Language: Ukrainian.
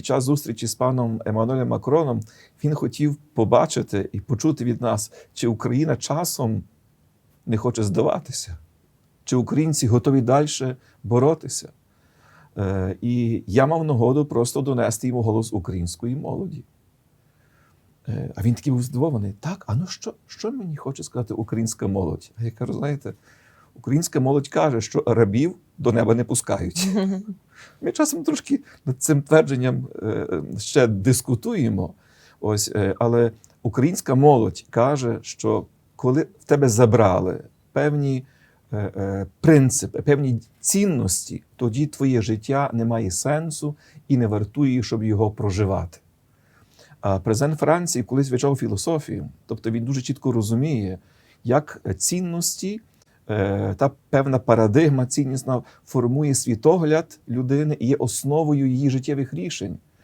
під час зустрічі з паном Еммануелем Макроном він хотів побачити і почути від нас, чи Україна часом не хоче здаватися, чи українці готові далі боротися. Е, І я мав нагоду просто донести йому голос української молоді. Е, А він такий був здивований. Так, а ну що, що мені хоче сказати українська молодь? А я кажу, знаєте, українська молодь каже, що рабів до неба не пускають. Ми часом трошки над цим твердженням е, ще дискутуємо. Ось, е, але українська молодь каже, що коли в тебе забрали певні е, принципи, певні цінності, тоді твоє життя не має сенсу і не вартує, щоб його проживати. А президент Франції колись вивчав філософію, тобто він дуже чітко розуміє, як цінності, та певна парадигма ціннісна формує світогляд людини і є основою її життєвих рішень.